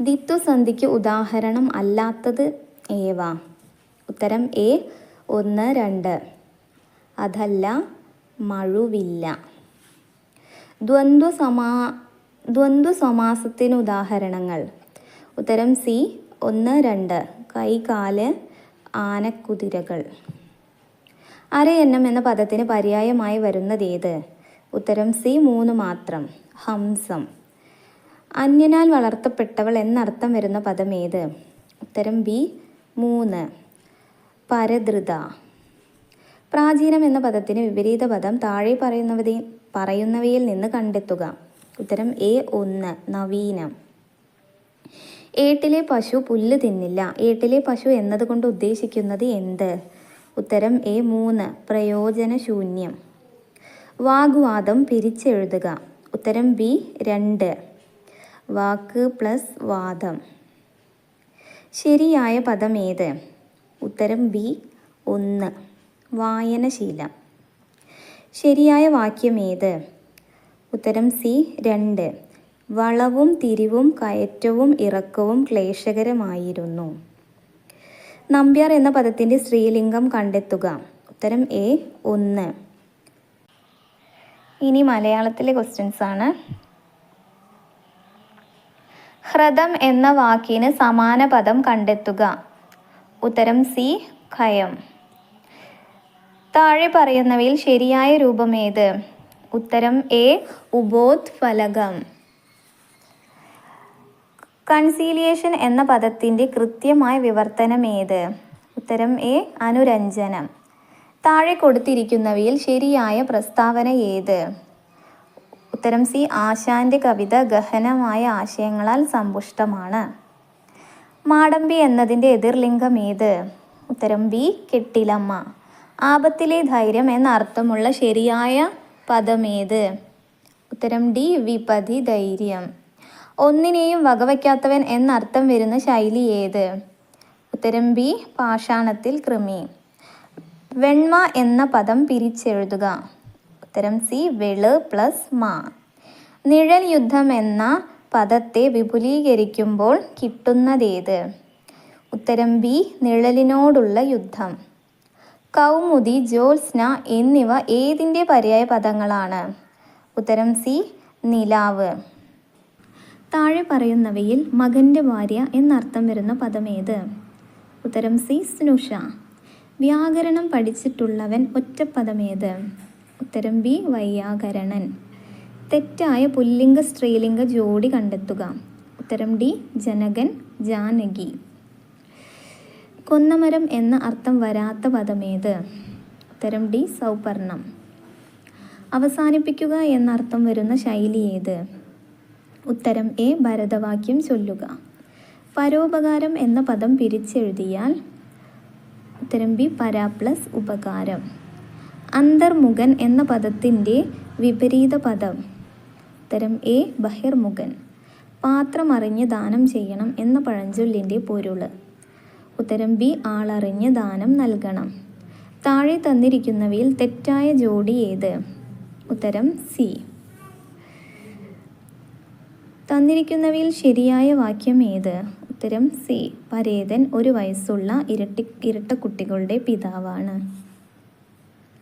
ദ്വിത്വസന്ധിക്ക് ഉദാഹരണം അല്ലാത്തത് ഏവ? ഉത്തരം എ ഒന്ന് രണ്ട്. അതല്ല മഴുവില്ല. ദ്വന്ദ്വ സമാ സമാസത്തിന് ഉദാഹരണങ്ങൾ. ഉത്തരം സി ഒന്ന് രണ്ട്. കൈ കാൽ ആനക്കുതിരകൾ. അരയന്നം എന്ന പദത്തിന് പര്യായമായി വരുന്നതേത്? ഉത്തരം സി മൂന്ന് മാത്രം. ഹംസം. അന്യനാൽ വളർത്തപ്പെട്ടവൾ എന്നർത്ഥം വരുന്ന പദം ഏത്? ഉത്തരം ബി മൂന്ന്. പരധൃത പ്രാചീനം എന്ന പദത്തിന് വിപരീത പദം താഴെ പറയുന്നവതി പറയുന്നവയിൽ നിന്ന് കണ്ടെത്തുക. ഉത്തരം എ ഒന്ന് നവീനം. ഏട്ടിലെ പശു പുല്ല് തിന്നില്ല. ഏട്ടിലെ പശു എന്നതുകൊണ്ട് ഉദ്ദേശിക്കുന്നത് എന്ത്? ഉത്തരം എ മൂന്ന് പ്രയോജനശൂന്യം. വാഗ്വാദം പിരിച്ചെഴുതുക. ഉത്തരം ബി രണ്ട്. വാക്ക് പ്ലസ് വാദം. ശരിയായ പദം ഏത്? ഉത്തരം ബി ഒന്ന്. വായനശീലം. ശരിയായ വാക്യം ഏത്? ഉത്തരം സി രണ്ട്. വളവും തിരിവും കയറ്റവും ഇറക്കവും ക്ലേശകരമായിരുന്നു. നമ്പ്യാർ എന്ന പദത്തിന്റെ സ്ത്രീലിംഗം കണ്ടെത്തുക. ഉത്തരം എ ഒന്ന്. ഇനി മലയാളത്തിലെ ക്വസ്റ്റ്യൻസ് ആണ്. ഹ്രദം എന്ന വാക്കിന് സമാന പദം കണ്ടെത്തുക. ഉത്തരം സി ഖയം. താഴെ പറയുന്നവയിൽ ശരിയായ രൂപം ഏത്? ഉത്തരം എ ഉബോധ് ഫലകം കൺസീലിയേഷൻ എന്ന പദത്തിന്റെ കൃത്യമായ വിവർത്തനം ഏത്? ഉത്തരം എ അനുരഞ്ജനം. താഴെ കൊടുത്തിരിക്കുന്നവയിൽ ശരിയായ പ്രസ്താവന ഏത്? ഉത്തരം സി. ആശാന്റെ കവിത ഗഹനമായ ആശയങ്ങളാൽ സമ്പുഷ്ടമാണ്. മാടമ്പി എന്നതിന്റെ എതിർലിംഗം ഏത്? ഉത്തരം ബി. കെട്ടിലമ്മ. ആപത്തിലെ ധൈര്യം എന്ന അർത്ഥമുള്ള ശരിയായ പദമേത് ഉത്തരം ഡി. വിപതി ധൈര്യം. ഒന്നിനെയും വകവയ്ക്കാത്തവൻ എന്നർത്ഥം വരുന്ന ശൈലി ഏത്? ഉത്തരം ബി. പാഷാണത്തിൽ കൃമി. വെണ്മ എന്ന പദം പിരിച്ചെഴുതുക. ഉത്തരം സി വെൾ പ്ലസ് മാ. നിഴൽ യുദ്ധം എന്ന പദത്തെ വിപുലീകരിക്കുമ്പോൾ കിട്ടുന്നതേത്? ഉത്തരം ബി നിഴലിനോടുള്ള യുദ്ധം. കൗമുദി ജ്യോത്സ്ന എന്നിവ ഏതിന്റെ പര്യായ പദങ്ങളാണ്? ഉത്തരം സി നിലാവ്. താഴെ പറയുന്നവയിൽ മകന്റെ ഭാര്യ എന്നർത്ഥം വരുന്ന പദമേത്? ഉത്തരം സി സ്നുഷ. വ്യാകരണം പഠിച്ചിട്ടുള്ളവൻ ഒറ്റപ്പദമേത്? ഉത്തരം ബി വൈയാകരണൻ. തെറ്റായ പുല്ലിംഗ സ്ത്രീലിംഗ ജോഡി കണ്ടെത്തുക. ഉത്തരം ഡി ജനകൻ ജാനകി. കൊന്നമരം എന്ന അർത്ഥം വരാത്ത പദമേത്? ഉത്തരം ഡി സൗപർണം. അവസാനിപ്പിക്കുക എന്ന അർത്ഥം വരുന്ന ശൈലി ഏത്? ഉത്തരം എ ഭരതവാക്യം ചൊല്ലുക. പരോപകാരം എന്ന പദം പിരിച്ചെഴുതിയാൽ ഉത്തരം ബി പരാ പ്ലസ് ഉപകാരം. അന്തർമുഖൻ എന്ന പദത്തിന്റെ വിപരീത പദം. ഉത്തരം എ ബഹിർമുഖൻ. പാത്രമറിഞ്ഞ് ദാനം ചെയ്യണം എന്ന പഴഞ്ചൊല്ലിന്റെ പൊരുൾ. ഉത്തരം ബി ആളറിഞ്ഞ് ദാനം നൽകണം. താഴെ തന്നിരിക്കുന്നവയിൽ തെറ്റായ ജോഡി ഏത്? ഉത്തരം സി. തന്നിരിക്കുന്നവയിൽ ശരിയായ വാക്യം ഏത്? ഉത്തരം സി. പരേതൻ ഒരു വയസ്സുള്ള ഇരട്ടി ഇരട്ടക്കുട്ടികളുടെ പിതാവാണ്.